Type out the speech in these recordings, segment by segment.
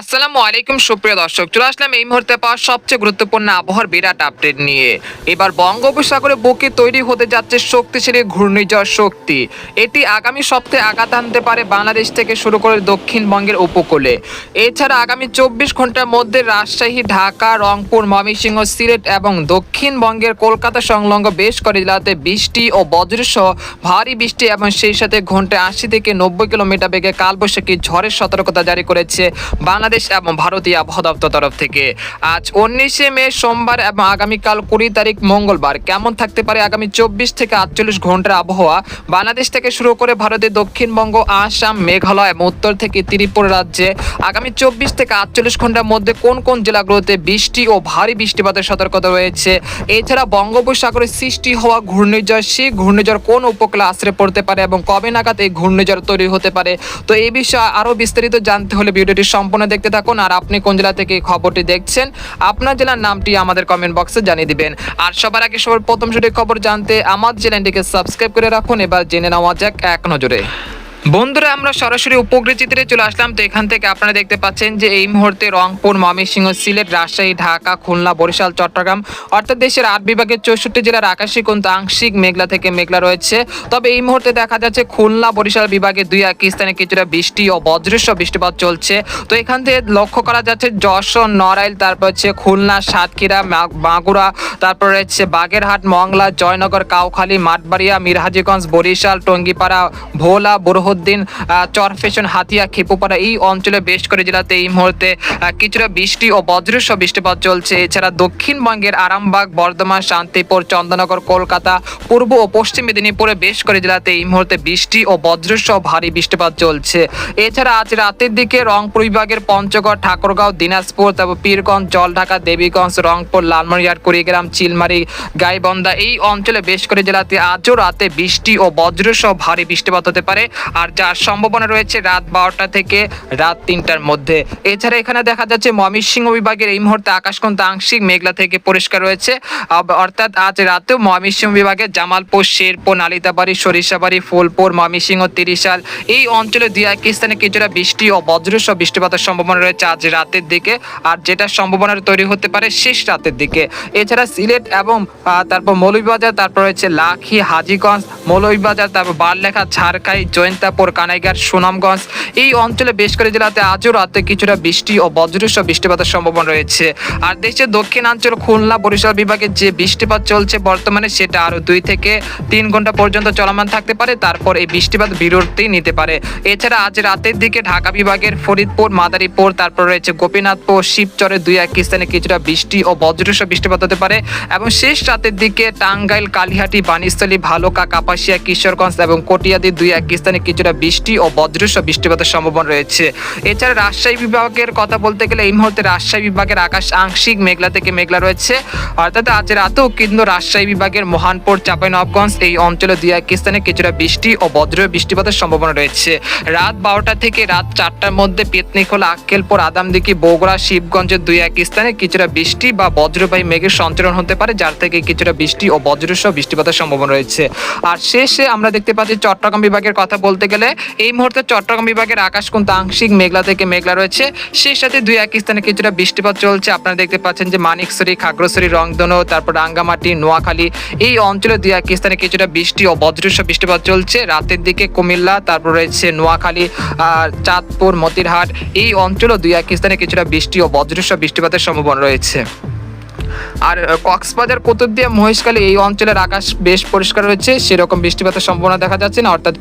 আসসালামু আলাইকুম, সুপ্রিয় দর্শক। চলে আসলাম এই মুহূর্তে পাওয়া সবচেয়ে গুরুত্বপূর্ণ আবহাওয়ার বিরাট আপডেট নিয়ে। এবার বঙ্গোপসাগরে বুকে তৈরি হতে যাচ্ছে শক্তিশালী ঘূর্ণিঝড় শক্তি। এটি আগামী সপ্তাহে আঘাত আনতে পারে বাংলাদেশ থেকে শুরু করে দক্ষিণবঙ্গের উপকূলে। এছাড়া আগামী চব্বিশ ঘণ্টার মধ্যে রাজশাহী, ঢাকা, রংপুর, ময়মনসিংহ, সিলেট এবং দক্ষিণবঙ্গের কলকাতা সংলগ্ন বেশ কয়েক জেলাতে বৃষ্টি ও বজ্রসহ ভারী বৃষ্টি এবং সেই সাথে ঘন্টায় আশি থেকে নব্বই কিলোমিটার বেগে কালবৈশাখী ঝড়ের সতর্কতা জারি করেছে বাংলাদেশ এবং ভারতীয় আবহাওয়া দপ্তর তরফ থেকে আজ উনিশে মে সোমবার এবং আগামীকাল কুড়ি তারিখ মঙ্গলবার কেমন থাকতে পারে আগামী চব্বিশ থেকে আটচল্লিশ ঘণ্টার আবহাওয়া? বাংলাদেশ থেকে শুরু করে ভারতের দক্ষিণবঙ্গ, আসাম, মেঘালয় এবং উত্তর থেকে ত্রিপুরা রাজ্যে আগামী চব্বিশ থেকে আটচল্লিশ ঘণ্টার মধ্যে কোন কোন জেলাগুলোতে বৃষ্টি ও ভারী বৃষ্টিপাতের সতর্কতা রয়েছে? এছাড়া বঙ্গোপসাগরে সৃষ্টি হওয়া ঘূর্ণিঝড়, সেই ঘূর্ণিঝড় কোন উপকূলে আশ্রে পড়তে পারে এবং কবে নাগাদ এই ঘূর্ণিঝড় তৈরি হতে পারে? তো এই বিষয়ে আরও বিস্তারিত জানতে হলে ভিডিওটি সম্পূর্ণ দেখতে থাকুন আর আপনি কোন জেলা থেকে খবরটি দেখছেন, আপনার জেলার নামটি আমাদের কমেন্ট বক্সে জানিয়ে দিবেন। আর সবার আগে সবার প্রথম সঠিক খবর জানতে আমার চ্যানেলটিকে সাবস্ক্রাইব করে রাখুন, এবার জেনে নেওয়া যাক এক নজরে। বন্ধুরা, আমরা সরাসরি উপগ্রহ চিত্রে চলে আসলাম। তো এখান থেকে আপনারা দেখতে পাচ্ছেন যে এই মুহূর্তে রংপুর, ময়মনসিংহ, সিলেট, রাজশাহী, ঢাকা, খুলনা, বরিশাল, চট্টগ্রাম অর্থাৎ দেশের আট বিভাগের চৌষট্টি জেলার আকাশে কিন্তু আংশিক মেঘলা থেকে মেঘলা রয়েছে। তবে এই মুহূর্তে দেখা যাচ্ছে খুলনা, বরিশাল বিভাগে দুই এক স্থানে কিছুটা বৃষ্টি ও বজ্রস্ব বৃষ্টিপাত চলছে। তো এখান থেকে লক্ষ্য করা যাচ্ছে যশোর, নড়াইল, তারপর হচ্ছে খুলনা, সাতক্ষীরা মাগুরা, তারপর রয়েছে বাগেরহাট, মংলা, জয়নগর, কাউখালী, মাঠবাড়িয়া, মিরহাজিগঞ্জ, বরিশাল, টঙ্গিপাড়া, ভোলা বুরহুদ্দিন আহ, চরফেশন হাতিয়া খেপুপাড়া এই অঞ্চলে বেশ করে জেলাতে এই মুহূর্তে কিছুটা বৃষ্টি ও বজ্রস্ব বৃষ্টিপাত চলছে। এছাড়া দক্ষিণবঙ্গের আরামবাগ বর্ধমান শান্তিপুর চন্দননগর কলকাতা পূর্ব ও পশ্চিম মেদিনীপুরে বেশ করে জেলাতে এই মুহূর্তে বৃষ্টি ও বজ্রসহ ভারী বৃষ্টিপাত চলছে। এছাড়া আজ রাতের দিকে রংপুর বিভাগের পঞ্চগড় ঠাকুরগাঁও দিনাজপুর তারপর পীরগঞ্জ জলঢাকা দেবীগঞ্জ রংপুর লালমনিরহাট কুড়িগ্রাম চিলমারি গাইবন্ধা এই অঞ্চলে বেশ করে জেলাতে আজও রাতে বৃষ্টি ও বজ্রসহ ভারী বৃষ্টিপাত হতে পারে। আর যার সম্ভাবনা রয়েছে রাত বারোটা থেকে রাত তিনটার মধ্যে। এছাড়া এখানে দেখা যাচ্ছে ময়মনসিংহ বিভাগের এই মুহূর্তে আকাশ কিন্তু আংশিক মেঘলা থেকে পরিষ্কার রয়েছে। অর্থাৎ আজ রাতেও ময়মনসিংহ বিভাগের জামালপুর, শেরপুর, নালিতাবাড়ি, সরিষাবাড়ি, ফুলপুর, ময়মনসিংহ, তিরিশাল এই অঞ্চলে দুই এক স্থানে কিছুটা বৃষ্টি ও বজ্রসহ বৃষ্টিপাতের সম্ভাবনা রয়েছে আজ রাতের দিকে। আর যেটা সম্ভাবনা তৈরি হতে পারে শেষ রাতের দিকে। এছাড়া সিলেট এবং তারপর মৌলভীবাজার, তারপর রয়েছে লাখি, হাজিগঞ্জ, মৌলভীবাজার, তারপর বারলেখা, ঝাড়খাই জয়ন্তাপুর কানাইঘাট, সুনামগঞ্জ, এই অঞ্চলে বেশ করে জেলাতে আজও রাতে কিছুটা বৃষ্টি ও বজ্রসহ বৃষ্টিপাতের সম্ভাবনা রয়েছে। আর দেশের দক্ষিণাঞ্চল, খুলনা বরিশাল বিভাগে যে বৃষ্টিপাত চলছে বর্তমানে সেটা আরও দুই থেকে তিন ঘণ্টা পর্যন্ত চলমান থাকতে পারে, তারপর এই বৃষ্টিপাত বিরতি নিতে পারে। এছাড়া আজ রাতের দিকে ঢাকা বিভাগের ফরিদপুর, মাদারীপুর, তারপর রয়েছে গোপীনাথপুর, শিবচরে দুই এক স্থানে কিছুটা বৃষ্টি ও বজ্রসহ বৃষ্টিপাত হতে পারে। এবং শেষ রাতের দিকে টাঙ্গাইল, কালিহাটি বানিস্থলী ভালুকা, কাপাসিয়া, কিশোরগঞ্জ এবং কটিয়াদি দুই এক স্থানে কিছুটা বৃষ্টি ও বজ্রসহ বৃষ্টিপাতের সম্ভাবনা রয়েছে। এছাড়া রাজশাহী বিভাগের কথা বলতে গেলে এই মুহূর্তে রাজশাহী বিভাগের আকাশ আংশিক মেঘলা থেকে মেঘলা রয়েছে। অর্থাৎ আজ রাতেও কিন্তু রাজশাহী বিভাগের মহানপুর, চাঁপাইনবাবগঞ্জ এই অঞ্চলে দুই এক স্থানে কিছুটা বৃষ্টি ও বজ্র বৃষ্টিপাতের সম্ভাবনা রয়েছে। রাত বারোটা থেকে রাত চারটার মধ্যে পেতনিখোলা, আক্কেলপুর আদামদিকি বগুড়া, শিবগঞ্জের দুই এক স্থানে কিছুটা বৃষ্টি বা বজ্রবাহী মেঘের সঞ্চারণ হতে পারে, যার থেকে কিছুটা বৃষ্টি ও বজ্রসহ বৃষ্টিপাতের সম্ভাবনা রয়েছে। আর শেষে আমরা দেখতে পাচ্ছি চট্টগ্রাম বিভাগের কথা বলতে গেলে এই মুহূর্তে চট্টগ্রাম বিভাগের আকাশ কিন্তু আংশিক মেঘলা থেকে মেঘলা রয়েছে। সেই সাথে দুই এক স্থানে কিছুটা বৃষ্টিপাত চলছে। আপনারা দেখতে পাচ্ছেন যে মানিকছড়ি খাগড়াছড়ি, রংধনু, তারপর রাঙ্গামাটি, নোয়াখালী এই অঞ্চলে দুই এক স্থানে কিছুটা বৃষ্টি ও বজ্রসহ বৃষ্টিপাত চলছে। রাতের দিকে কুমিল্লা, তারপর রয়েছে নোয়াখালী চাঁদপুর, মতিরহাট এই অঞ্চলেও দুই এক স্থানে কিছুটা বৃষ্টি ও বজ্রসহ বৃষ্টিপাতের সম্ভাবনা রয়েছে। আর কক্সবাজার কুতুবদিয়া মহেশখালী এই অঞ্চলের আকাশ বেশ পরিষ্কার রয়েছে সেরকম বৃষ্টিপাতের সম্ভাবনা দেখা যাচ্ছে না। অর্থাৎ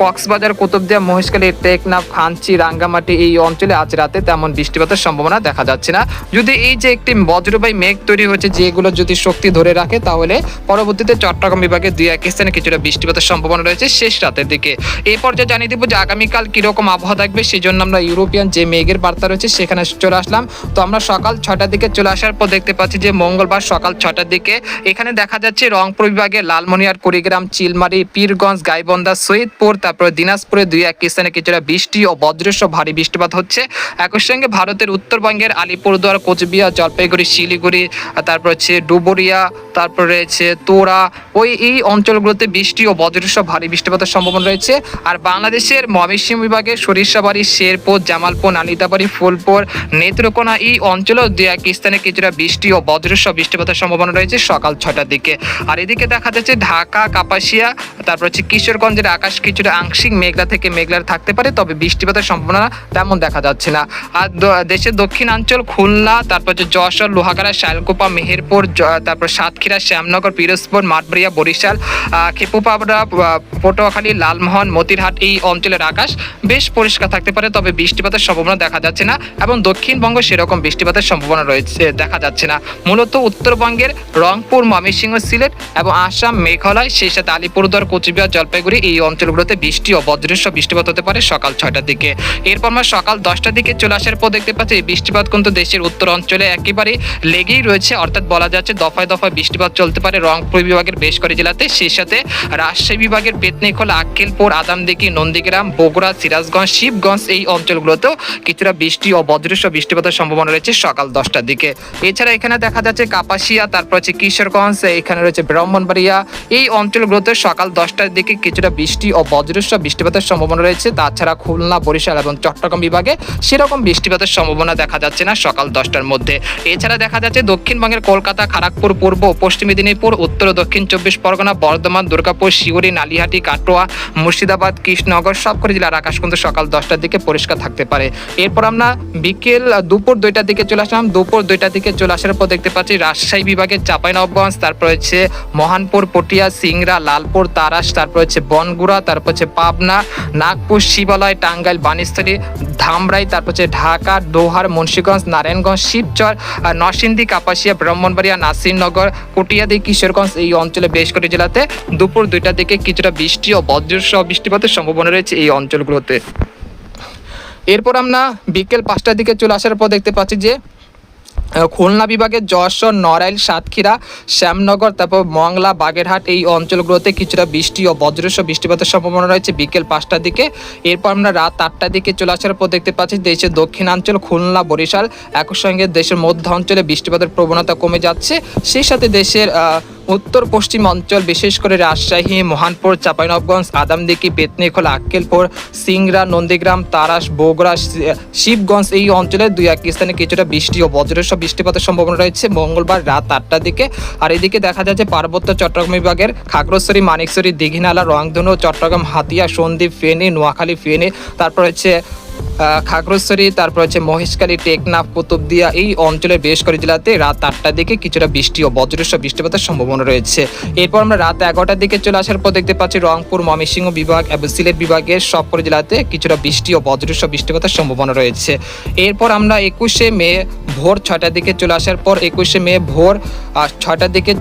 কক্সবাজার কুতুবদিয়া মহেশখালী, টেকনাফ, খাঞ্চি, রাঙ্গামাটি এই অঞ্চলে আজ রাতে তেমন বৃষ্টিপাতের সম্ভাবনা দেখা যাচ্ছে না। যদি এই যে একটি বজ্রবাহী মেঘ তৈরি হয়েছে, যেগুলো যদি শক্তি ধরে রাখে, তাহলে পরবর্তীতে চট্টগ্রাম বিভাগে দুই এক স্থানে কিছুটা বৃষ্টিপাতের সম্ভাবনা রয়েছে শেষ রাতের দিকে। এই পর্যায়ে জানিয়ে দিব যে আগামীকাল কীরকম আবহাওয়া থাকবে সেই জন্য আমরা ইউরোপিয়ান যে মেঘের বার্তা রয়েছে, সেখানে চলে আসলাম। তো আমরা সকাল ছটার দিকে চলে আসার পর দেখতে পাচ্ছি যে মঙ্গলবার সকাল ছটার দিকে এখানে দেখা যাচ্ছে রংপুর বিভাগে লালমনিয়ার কুড়িগ্রাম, চিলমারি, পীরগঞ্জ, গাইবন্ধা, সৈয়দপুর, তারপর দিনাজপুরে দুই এক স্থানে কিছুটা বৃষ্টি ও বজ্রসহ ভারী বৃষ্টিপাত হচ্ছে। একই সঙ্গে ভারতের উত্তরবঙ্গের আলিপুরদুয়ার, কোচবিহার, জলপাইগুড়ি, শিলিগুড়ি, তারপর হচ্ছে ডুবুরিয়া, তারপর রয়েছে তোরা। ওই এই অঞ্চলগুলোতে বৃষ্টি ও বজ্রসহ ভারী বৃষ্টিপাতের সম্ভাবনা রয়েছে। আর বাংলাদেশের ময়মনসিংহ বিভাগে সরিষাবাড়ি, শেরপুর, জামালপুর নালিতাবাড়ি ফুলপুর, নেত্রকোনা এই অঞ্চলেও দু এক স্থানে কিছুটা বৃষ্টি ও বজ্রসহ বৃষ্টিপাতের সম্ভাবনা রয়েছে সকাল ছটার দিকে। আর এদিকে দেখা যাচ্ছে ঢাকা, কাপাসিয়া, তারপর হচ্ছে কিশোরগঞ্জের আকাশ কিছুটা আংশিক মেঘলা থেকে মেঘলার থাকতে পারে, তবে বৃষ্টিপাতের সম্ভাবনা তেমন দেখা যাচ্ছে না। আর দেশের দক্ষিণাঞ্চল খুলনা, তারপর হচ্ছে যশোর, লোহাগাড়া, শালকোপা, মেহেরপুর তারপর সাতক্ষীরা, শ্যামনগর, পিরোজপুর, মাঠবাড়িয়া, বরিশাল খেপুপাবড়া পটুয়াখালী, লালমোহন, মতিরহাট এই অঞ্চলের আকাশ বেশ পরিষ্কার থাকতে পারে, তবে বৃষ্টিপাতের সম্ভাবনা দেখা যাচ্ছে না এবং দক্ষিণবঙ্গ সেরকম বৃষ্টিপাতের সম্ভাবনা রয়েছে, দেখা যাচ্ছে। না। মূলত উত্তরবঙ্গের রংপুর, ময়মনসিংহ, সিলেট এবং আসাম, মেঘালয় সেই সাথে আলিপুরদুয়ার, কোচবিহার, জলপাইগুড়ি এই অঞ্চলগুলোতে বৃষ্টি ও বজ্রসহ বৃষ্টিপাত হতে পারে সকাল ছয়টার দিকে। এরপর আমরা সকাল দশটার দিকে চলে আসার পর দেখতে পাচ্ছি এই বৃষ্টিপাত কিন্তু দেশের উত্তর অঞ্চলে একেবারে লেগেই রয়েছে। অর্থাৎ বলা যাচ্ছে দফায় দফায় বৃষ্টিপাত চলতে পারে রংপুর বিভাগের বেশ কয়েক জেলাতে। সেই সাথে রাজশাহী বিভাগের পেতনিখোলা, আক্কেলপুর, আদামদিঘি, নন্দীগ্রাম, বগুড়া, সিরাজগঞ্জ, শিবগঞ্জ এই অঞ্চলগুলোতেও কিছুটা বৃষ্টি ও বজ্রসহ বৃষ্টিপাতের সম্ভাবনা রয়েছে সকাল দশটার দিকে। এছাড়া এখানে দেখা যাচ্ছে কাপাসিয়া, তারপর হচ্ছে কিশোরগঞ্জ, এখানে রয়েছে ব্রাহ্মণবাড়িয়া। এই অঞ্চলগুলোতে সকাল দশটার দিকে কিছুটা বৃষ্টি ও বজ্রসহ বৃষ্টিপাতের সম্ভাবনা রয়েছে। তাছাড়া খুলনা, বরিশাল এবং চট্টগ্রাম বিভাগে সেরকম বৃষ্টিপাতের সম্ভাবনা দেখা যাচ্ছে না সকাল দশটার মধ্যে। এছাড়া দেখা যাচ্ছে দক্ষিণবঙ্গের কলকাতা খড়গপুর পূর্ব পশ্চিম মেদিনীপুর, উত্তর ও দক্ষিণ চব্বিশ পরগনা, বর্ধমান, দুর্গাপুর শিউরি নালিহাটি, কাটোয়া, মুর্শিদাবাদ, কৃষ্ণনগর সবকটি জেলার আকাশ কিন্তু সকাল দশটার দিকে পরিষ্কার থাকতে পারে। এরপর আমরা বিকেল দুপুর দুইটার দিকে চলে আসলাম। দুপুর দুইটার দিকে চলে আসার পর দেখতে পাচ্ছি, রাজশাহী বিভাগের চাঁপাইনবাবগঞ্জ তারপর হচ্ছে মহানপুর, পটিয়া, সিংড়া, লালপুর, তারাস, তারপর হচ্ছে বনগুড়া, তারপর হচ্ছে পাবনা, নাগপুর, শিবালয়, টাঙ্গাইল বানিস্থলী ধামরাই, তারপর হচ্ছে ঢাকা, দোহার, মুন্সীগঞ্জ, নারায়ণগঞ্জ, শিবচর নরসিংদী, কাপাসিয়া, ব্রাহ্মণবাড়িয়া, নাসিরনগর, কটিয়াদি, কিশোরগঞ্জ এই অঞ্চলে বেশ কটি জেলাতে দুপুর দুইটার দিকে কিছুটা বৃষ্টি ও বজ্রসহ বৃষ্টিপাতের সম্ভাবনা রয়েছে এই অঞ্চলগুলোতে। এরপর আমরা বিকেল পাঁচটার দিকে চলে আসার পর দেখতে পাচ্ছি যে খুলনা বিভাগের যশোর, নড়াইল, সাতক্ষীরা, শ্যামনগর, তারপর মংলা, বাগেরহাট এই অঞ্চলগুলোতে কিছুটা বৃষ্টি ও বজ্রসহ বৃষ্টিপাতের সম্ভাবনা রয়েছে বিকেল পাঁচটার দিকে। এরপর আমরা রাত আটটার দিকে চলে আসার পর দেখতে পাচ্ছি দেশের দক্ষিণাঞ্চল, খুলনা, বরিশাল একই সঙ্গে দেশের মধ্য অঞ্চলে বৃষ্টিপাতের প্রবণতা কমে যাচ্ছে। সেই সাথে দেশের উত্তর পশ্চিম অঞ্চল, বিশেষ করে রাজশাহী, মহানপুর চাঁপাইনবগঞ্জ আদামদিকি পেতনিখোলা আক্কেলপুর সিংরা নন্দীগ্রাম, তারাস, বগুড়া শিবগঞ্জ এই অঞ্চলে দুই এক স্থানে কিছুটা বৃষ্টি ও বজ্রসহ বৃষ্টিপাতের সম্ভাবনা রয়েছে। মঙ্গলবার রাত আটটার দিকে। আর এদিকে দেখা যাচ্ছে পার্বত্য চট্টগ্রাম বিভাগের খাগড়াছড়ি, মানিকছড়ি, দীঘিনালা, রংধনু, চট্টগ্রাম, হাতিয়া, সন্দ্বীপ, ফেনী, নোয়াখালী, ফেনী, তারপর হচ্ছে খাগড়াছড়ি তারপর হচ্ছে মহেশখালী টেকনাফ কুতুবদিয়া এই অঞ্চলের বেশ কয়েক জেলাতে রাত আটটার দিকে কিছুটা বৃষ্টি ও বজ্রসহ বৃষ্টিপাতের সম্ভাবনা রয়েছে। এরপর আমরা রাত এগারোটার দিকে চলে আসার পর দেখতে পাচ্ছি রংপুর ময়মনসিংহ বিভাগ এবং সিলেট বিভাগের সবকটি জেলাতে কিছুটা বৃষ্টি ও বজ্রসহ বৃষ্টিপাতের সম্ভাবনা রয়েছে। এরপর আমরা একুশে মে ভোর ছটার দিকে চলে আসার পর একুশে মে ভোর আহ, ছয়টার দিকে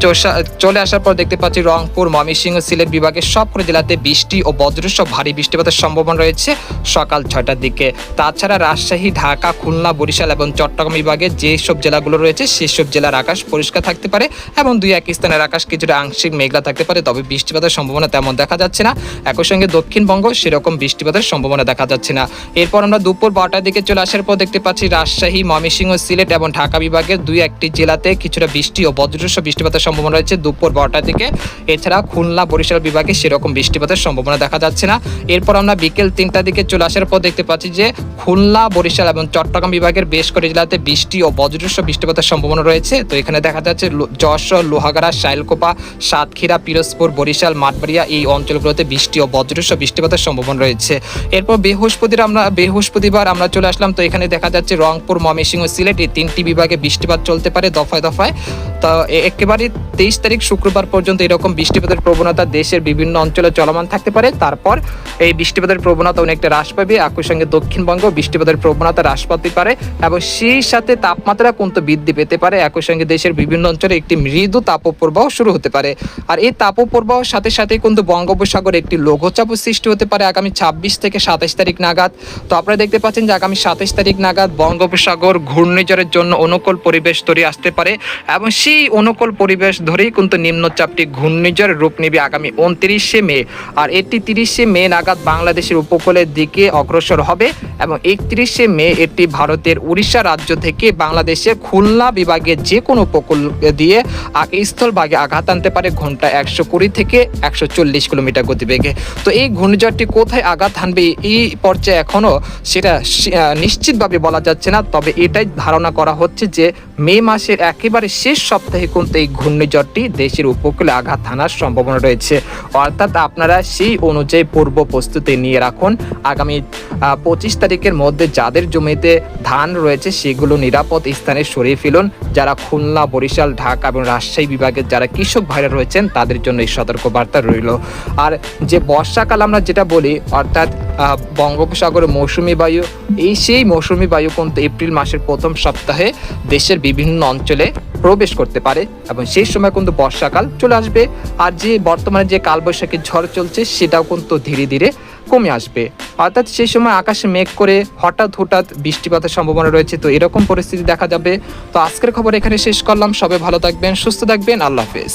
চলে আসার পর দেখতে পাচ্ছি রংপুর ময়মনসিংহ সিলেট বিভাগের সবকটি জেলাতে বৃষ্টি ও বজ্রসহ ভারী বৃষ্টিপাতের সম্ভাবনা রয়েছে সকাল ছটার দিকে। তাছাড়া রাজশাহী, ঢাকা, খুলনা, বরিশাল এবং চট্টগ্রাম বিভাগে যেসব জেলাগুলো রয়েছে সেসব জেলার আকাশ পরিষ্কার থাকতে পারে এবং দুই এক স্থানের আকাশ কিছুটা আংশিক মেঘলা থাকতে পারে, তবে বৃষ্টিপাতের সম্ভাবনা তেমন দেখা যাচ্ছে না। একই সঙ্গে দক্ষিণবঙ্গ সেরকম বৃষ্টিপাতের সম্ভাবনা দেখা যাচ্ছে না। এরপর আমরা দুপুর বারোটার দিকে চলে আসার পর দেখতে পাচ্ছি রাজশাহী, ময়মনসিংহ, সিলেট এবং ঢাকা বিভাগের দুই একটি জেলাতে কিছুটা বৃষ্টি ও বজ্রসহ বৃষ্টিপাতের সম্ভাবনা রয়েছে দুপুর বারোটার দিকে। এছাড়া খুলনা, বরিশাল বিভাগে সেরকম বৃষ্টিপাতের সম্ভাবনা দেখা যাচ্ছে না। এরপর আমরা বিকেল তিনটার দিকে চলে আসার পর দেখতে পাচ্ছি যে খুলনা, বরিশাল এবং চট্টগ্রাম বিভাগের বেশ কয়েক জেলাতে বৃষ্টি ও বজ্রসহ বৃষ্টিপাতের সম্ভাবনা রয়েছে। তো এখানে দেখা যাচ্ছে যশোর, লোহাগাড়া, শাইলকোপা, সাতক্ষীরা, পিরোজপুর, বরিশাল, মাঠবাড়িয়া এই অঞ্চলগুলোতে বৃষ্টি ও বজ্রসহ বৃষ্টিপাতের সম্ভাবনা রয়েছে। এরপর বৃহস্পতির আমরা বৃহস্পতিবার আমরা চলে আসলাম। তো এখানে দেখা যাচ্ছে রংপুর, ময়মনসিংহ সিলেট এই তিনটি বিভাগে বৃষ্টিপাত চলতে পারে দফায় দফায়। তো একেবারে তেইশ তারিখ শুক্রবার পর্যন্ত এরকম বৃষ্টিপাতের প্রবণতা দেশের বিভিন্ন অঞ্চলে চলমান থাকতে পারে। তারপর এই বৃষ্টিপাতের প্রবণতা অনেকটা হ্রাস পাবে। একই সঙ্গে দক্ষিণ দক্ষিণবঙ্গ বৃষ্টিপাতের প্রবণতা হ্রাস পেতে পারে এবং সেই সাথে তাপমাত্রা কিন্তু বৃদ্ধি পেতে পারে। একই সঙ্গে দেশের বিভিন্ন অঞ্চলে একটি মৃদু তাপপ্রবাহ শুরু হতে পারে। আর এই তাপপ্রবাহের সাথে সাথে কিন্তু বঙ্গোপসাগরে একটি লঘুচাপ সৃষ্টি হতে পারে আগামী ছাব্বিশ থেকে সাতাশ তারিখ নাগাদ। তো আপনারা দেখতে পাচ্ছেন যে আগামী সাতাশ তারিখ নাগাদ বঙ্গোপসাগর ঘূর্ণিঝড়ের জন্য অনুকূল পরিবেশ তৈরি আসতে পারে এবং সেই অনুকূল পরিবেশ ধরেই কিন্তু নিম্নচাপটি ঘূর্ণিঝড়ের রূপ নেবে আগামী উনত্রিশে মে। আর এটি তিরিশে মে নাগাদ বাংলাদেশের উপকূলের দিকে অগ্রসর হবে। এবং একত্রিশে মে এটি ভারতের উড়িষ্যা রাজ্য থেকে বাংলাদেশের খুলনা বিভাগের যে কোনো উপকূল দিয়ে স্থলভাগে আঘাত আনতে পারে ঘণ্টা একশো কুড়ি থেকে একশো চল্লিশ কিলোমিটার গতিবেগে। তো এই ঘূর্ণিঝড়টি কোথায় আঘাত হানবে এই পর্যায়ে এখনও সেটা নিশ্চিতভাবে বলা যাচ্ছে না, তবে এটাই ধারণা করা হচ্ছে যে মে মাসের একেবারে শেষ সপ্তাহে কিন্তু এই ঘূর্ণিঝড়টি দেশের উপকূলে আঘাত হানার সম্ভাবনা রয়েছে। অর্থাৎ আপনারা সেই অনুযায়ী পূর্ব প্রস্তুতি নিয়ে রাখুন। আগামী পঁচিশ তারিখের মধ্যে যাদের জমিতে ধান রয়েছে সেগুলো নিরাপদ স্থানে সরিয়ে ফেলুন। যারা খুলনা, বরিশাল, ঢাকা এবং রাজশাহী বিভাগের যারা কৃষক ভাইরা রয়েছেন, তাদের জন্য এই সতর্কবার্তা রইল। আর যে বর্ষাকাল আমরা যেটা বলি, অর্থাৎ বঙ্গোপসাগরে মৌসুমি বায়ু, এই সেই মৌসুমি বায়ু কিন্তু এপ্রিল মাসের প্রথম সপ্তাহে দেশের বিভিন্ন অঞ্চলে প্রবেশ করতে পারে এবং সেই সময় কিন্তু বর্ষাকাল চলে আসবে। আর যে বর্তমানে যে কালবৈশাখীর ঝড় চলছে, সেটাও কিন্তু ধীরে ধীরে কমে আসবে। অর্থাৎ সেই সময় আকাশে মেঘ করে হঠাৎ হঠাৎ বৃষ্টিপাতের সম্ভাবনা রয়েছে, তো এরকম পরিস্থিতি দেখা যাবে। তো আজকের খবর এখানে শেষ করলাম। সবাই ভালো থাকবেন, সুস্থ থাকবেন। আল্লাহ হাফেজ।